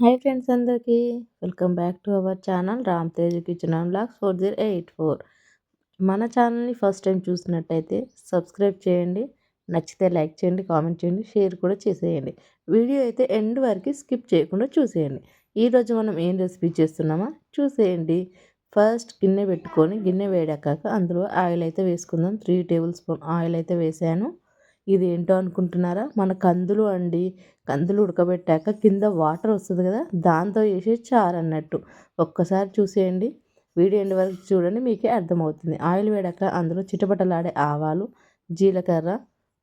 Hi friends అందరికీ. Welcome back to our channel Ram Tej kitchen and blogs four zero eight four. మన ఛానల్ని first time చూసినట్టయితే subscribe చేయండి నచ్చితే like చేయండి కామెంట్ చేయండి షేర్ కూడా చేసేయండి. వీడియో అయితే ఎండ్ వరకు స్కిప్ చేయకుండా చూసేయండి. ఈరోజు మనం ఏం రెసిపీ చేస్తున్నామో చూసేయండి. ఫస్ట్ గిన్నె పెట్టుకొని గిన్నె వేడాక అందులో ఆయిల్ అయితే వేసుకుందాం. త్రీ టేబుల్ స్పూన్ ఆయిల్ అయితే వేసాను. ఇది ఏంటో అనుకుంటున్నారా? మన కందులు అండి. కందులు ఉడకబెట్టాక కింద వాటర్ వస్తుంది కదా దాంతో వేసే చారు అన్నట్టు. ఒక్కసారి చూసేయండి. వీడియో ఎండ్ వరకు చూడండి మీకే అర్థమవుతుంది. ఆయిల్ వేడాక అందులో చిటపటలాడే ఆవాలు జీలకర్ర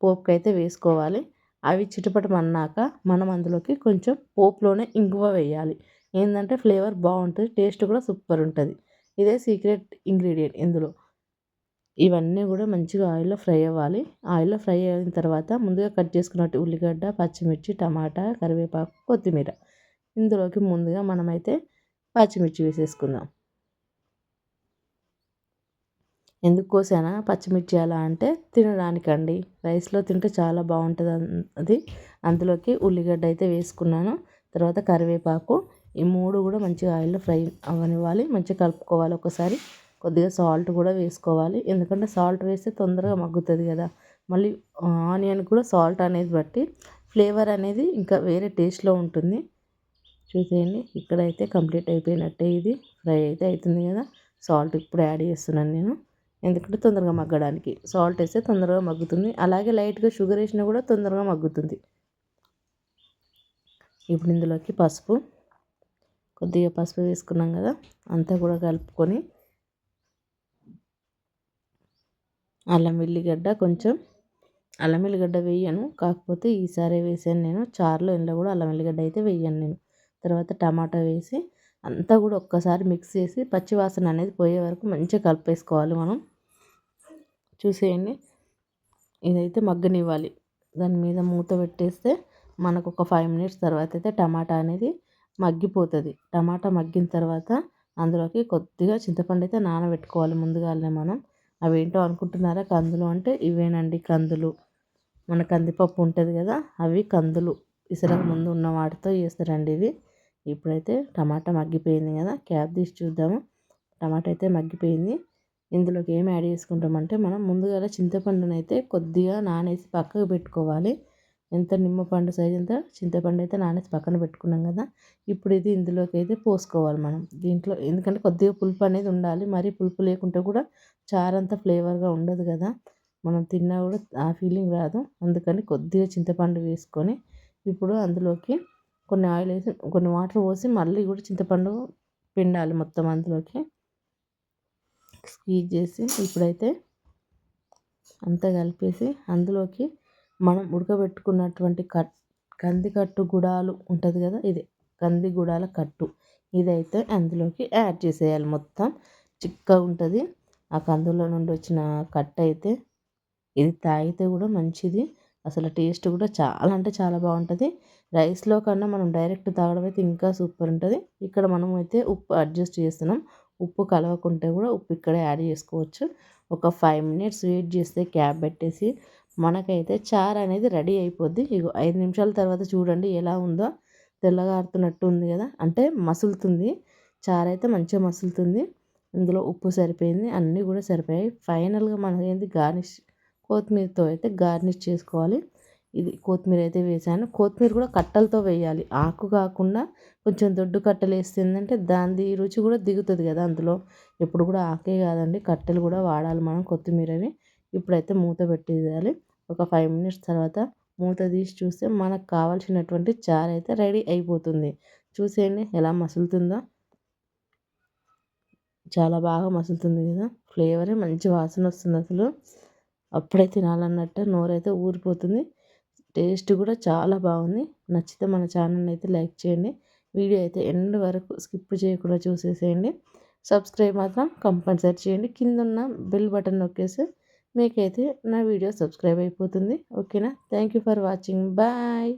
పోపుకైతే వేసుకోవాలి. అవి చిటపటమన్నాక మనం అందులోకి కొంచెం పోపులోనే ఇంగువ వేయాలి. ఏంటంటే ఫ్లేవర్ బాగుంటుంది టేస్ట్ కూడా సూపర్ ఉంటుంది. ఇదే సీక్రెట్ ఇంగ్రీడియంట్ ఇందులో. ఇవన్నీ కూడా మంచిగా ఆయిల్లో ఫ్రై అవ్వాలి. ఆయిల్లో ఫ్రై అయిన తర్వాత ముందుగా కట్ చేసుకున్నట్టు ఉల్లిగడ్డ పచ్చిమిర్చి టమాటా కరివేపాకు కొత్తిమీర. ఇందులోకి ముందుగా మనమైతే పచ్చిమిర్చి వేసేసుకుందాం. ఎందుకు కోసానా? పచ్చిమిర్చి అలా అంటే తినడానికండి. రైస్లో తింటే చాలా బాగుంటుంది అది అందులోకి ఉల్లిగడ్డ అయితే వేసుకున్నాను. తర్వాత కరివేపాకు. ఈ మూడు కూడా మంచిగా ఆయిల్లో ఫ్రై అవ్వనివ్వాలి. మంచిగా కలుపుకోవాలి ఒకసారి. కొద్దిగా సాల్ట్ కూడా వేసుకోవాలి. ఎందుకంటే సాల్ట్ వేస్తే తొందరగా మగ్గుతుంది కదా. మళ్ళీ ఆనియన్ కూడా సాల్ట్ అనేది బట్టి ఫ్లేవర్ అనేది ఇంకా వేరే టేస్ట్లో ఉంటుంది. చూసేయండి. ఇక్కడైతే కంప్లీట్ అయిపోయినట్టే ఇది. ఫ్రై అయితే అవుతుంది కదా. సాల్ట్ ఇప్పుడు యాడ్ చేస్తున్నాను నేను. ఎందుకంటే తొందరగా మగ్గడానికి. సాల్ట్ వేస్తే తొందరగా మగ్గుతుంది. అలాగే లైట్గా షుగర్ వేసినా కూడా తొందరగా మగ్గుతుంది. ఇప్పుడు ఇందులోకి పసుపు. కొద్దిగా పసుపు వేసుకున్నాం కదా. అంతా కూడా కలుపుకొని అల్లం వెల్లిగడ్డ కొంచెం అల్లం వెల్లిగడ్డ వేయను. కాకపోతే ఈసారి వేసాను నేను. చారులో ఇందులో కూడా అల్లం వెల్లిగడ్డ అయితే వేయను నేను. తర్వాత టమాటా వేసి అంతా కూడా ఒక్కసారి మిక్స్ చేసి పచ్చివాసన అనేది పోయే వరకు మంచిగా కలిపేసుకోవాలి మనం. చూసేయండి. ఇదైతే మగ్గనివ్వాలి. దాని మీద మూత పెట్టేస్తే మనకు ఒక ఫైవ్ మినిట్స్ తర్వాత అయితే టమాటా అనేది మగ్గిపోతుంది. టమాటా మగ్గిన తర్వాత అందులోకి కొద్దిగా చింతపండు అయితే నానబెట్టుకోవాలి ముందుగానే మనం. అవి ఏంటో అనుకుంటున్నారా? కందులు అంటే ఇవేనండి కందులు. మన కందిపప్పు ఉంటుంది కదా అవి కందులు. ఇసరకు ముందు ఉన్న వాటితో చేస్తారండి ఇవి. ఇప్పుడైతే టమాటా మగ్గిపోయింది కదా క్యాప్ తీసి చూద్దాము. టమాటా అయితే మగ్గిపోయింది. ఇందులోకి ఏం యాడ్ చేసుకుంటామంటే మనం ముందుగా చింతపండునైతే కొద్దిగా నానేసి పక్కకు పెట్టుకోవాలి. ఎంత నిమ్మపండు సైజ్ ఎంత చింతపండు అయితే నానేసి పక్కన పెట్టుకున్నాం కదా. ఇప్పుడు ఇది ఇందులోకి అయితే పోసుకోవాలి మనం. దీంట్లో ఎందుకంటే కొద్దిగా పులుపు అనేది ఉండాలి. మరీ పులుపు లేకుంటే కూడా చారంతా ఫ్లేవర్గా ఉండదు కదా. మనం తిన్నా కూడా ఆ ఫీలింగ్ రాదు. అందుకని కొద్దిగా చింతపండు వేసుకొని ఇప్పుడు అందులోకి కొన్ని ఆయిల్ వేసి కొన్ని వాటర్ పోసి మళ్ళీ కూడా చింతపండు పిండాలి మొత్తం అందులోకి. స్క్వీజ్ చేసి ఇప్పుడైతే అంతా కలిపేసి అందులోకి మనం ఉడకబెట్టుకున్నటువంటి కట్ కంది కట్టు గుడాలు ఉంటుంది కదా ఇది కంది గుడాల కట్టు. ఇదైతే అందులోకి యాడ్ చేసేయాలి మొత్తం. చిక్కగా ఉంటుంది. ఆ కందులో నుండి వచ్చిన కట్ అయితే ఇది తాగితే కూడా మంచిది. అసలు టేస్ట్ కూడా చాలా అంటే చాలా బాగుంటుంది. రైస్లో కన్నా మనం డైరెక్ట్ తాగడం అయితే ఇంకా సూపర్ ఉంటుంది. ఇక్కడ మనం అయితే ఉప్పు అడ్జస్ట్ చేస్తున్నాం. ఉప్పు కలవకుంటే కూడా ఉప్పు ఇక్కడే యాడ్ చేసుకోవచ్చు. ఒక ఫైవ్ మినిట్స్ వెయిట్ చేస్తే క్యాప్ పెట్టేసి మనకైతే చారు అనేది రెడీ అయిపోద్ది. ఇగో ఐదు నిమిషాల తర్వాత చూడండి ఎలా ఉందో. తెల్లగారుతున్నట్టు ఉంది కదా. అంటే మసులుతుంది. చారు అయితే మంచిగా మసులుతుంది. ఇందులో ఉప్పు సరిపోయింది. అన్నీ కూడా సరిపోయాయి. ఫైనల్గా మనకి గార్నిష్ కొత్తిమీరతో అయితే గార్నిష్ చేసుకోవాలి. ఇది కొత్తిమీర అయితే వేసాను. కొత్తిమీర కూడా కట్టలతో వేయాలి. ఆకు కాకుండా కొంచెం దొడ్డు కట్టలు వేస్తుందంటే దాని రుచి కూడా దిగుతుంది కదా అందులో. ఎప్పుడు కూడా ఆకే కాదండి. కట్టెలు కూడా వాడాలి మనం కొత్తిమీరవి ఇప్పుడైతే మూత పెట్టేయాలి ఒక ఫైవ్ మినిట్స్ తర్వాత మూత తీసి చూస్తే మనకు కావాల్సినటువంటి చారు అయితే రెడీ అయిపోతుంది. చూసేయండి ఎలా మసులుతుందో. చాలా బాగా మసులుతుంది కదా. ఫ్లేవరే మంచి వాసన వస్తుంది అసలు. అప్పుడే తినాలన్నట్టు నోరైతే ఊరిపోతుంది. టేస్ట్ కూడా చాలా బాగుంది. నచ్చితే మన ఛానల్ అయితే లైక్ చేయండి. వీడియో అయితే ఎండ్ వరకు స్కిప్ చేయకుండా చూసేసేయండి. సబ్స్క్రైబ్ మాత్రం కంపల్సరీ చేయండి. కింద ఉన్న బెల్ బటన్ నొక్కేసి మీకైతే నా వీడియో సబ్స్క్రైబ్ అయిపోతుంది. ఓకేనా? Thank you for watching bye